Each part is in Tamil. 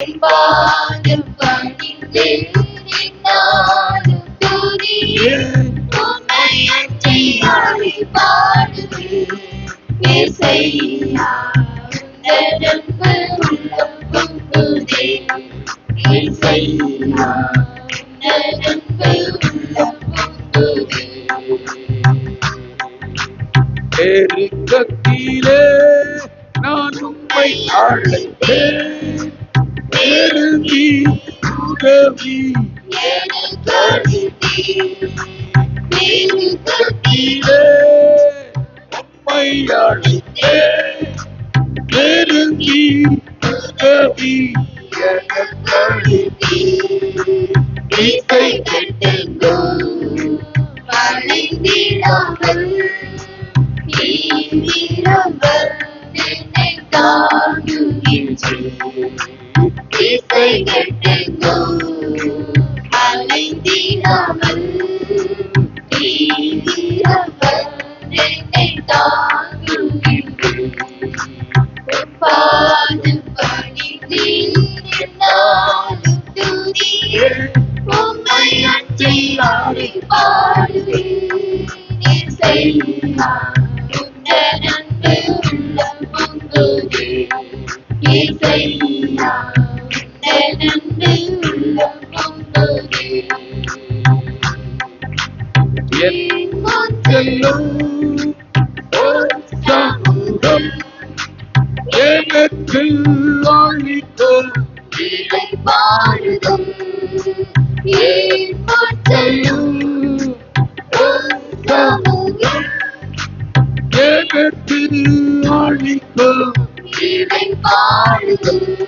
பாதம் பணிந்து நின்னாலும் உம்மை அன்றி யாரை பாடுவேன்? இசையா, உந்தன் உள்ளம் பொங்குதே. இசையா, உள்ளம் பொங்குதே. நெருக்கத்திலே நான் உம்மை அழைத்தேன் நெருங்கி உதவி எனக்கு அளித்தீர். நெருக்கத்திலே நெருக்கத்திலே உம்மை அழைத்தேன் நெருங்கி உதவி எனக்கு அளித்தீர். இசை கெட்டுங்கோ வளைந்திடாமல் தீவிரவர் என்னை தாங்குகின்றேன் இசை கெட்டுங்கோ செல்லும் ஒரு சமூகம் எனக்கு அளிக்கும் இலை பாடுதும் ஏன் மாற்றலும் சமூகம் எனக்கு அளிக்கும் இலை பாடுதும்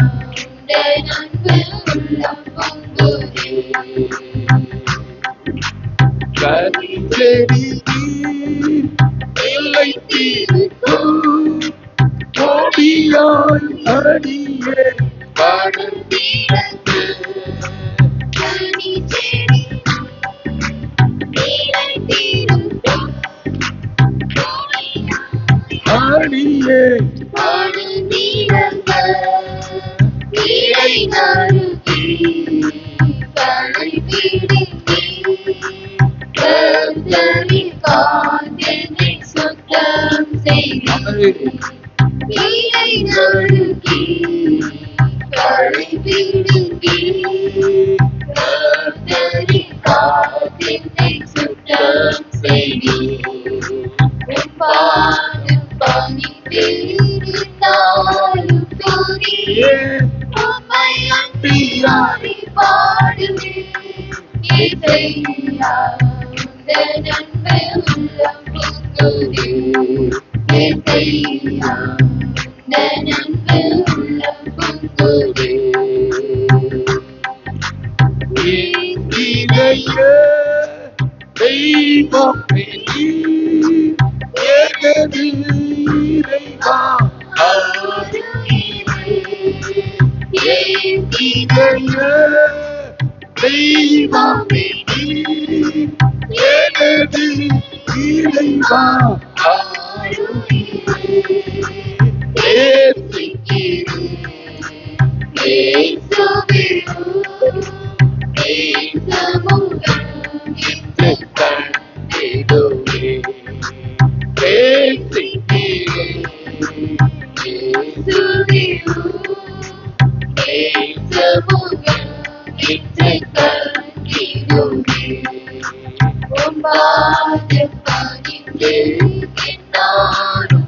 கரிச்செடி இல்லை தீர்க்கும் கோடியாய் அடியே படர்ந்திடந்து கனி செடி, நீரை தீரும் கோயிலாய் அடியே பாடு கர்த்தரின் காந்தனை சுத்தம் செய்தீர் நீரை நறுக்கி களை பிடித்தீ கர்த்தரின் காந்தனை சுத்தம் செய்தீர் பாடும் பணிந்திருந்தாலும் துதியே. உம்மை அன்றி யாரை பாடுவேன்? இசையா, உந்தன் அன்பு உள்ளம் பொங்குதே. இசையா, உந்தன் அன்பு உள்ளம் பொங்குதே. இதையே தெய்வம் நீ எனது இறைவா இதையே தெய்வம் நீ எனது இறைவா உம்மை அன்றி யாரை பாடுவேன்? பாதம் பணிந்தேன் என்னாலும்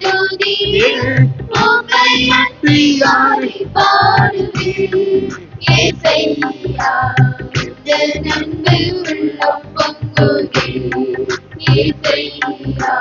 துதியேன். உந்தன் அன்பு உள்ளம் பொங்குதே ஏசையா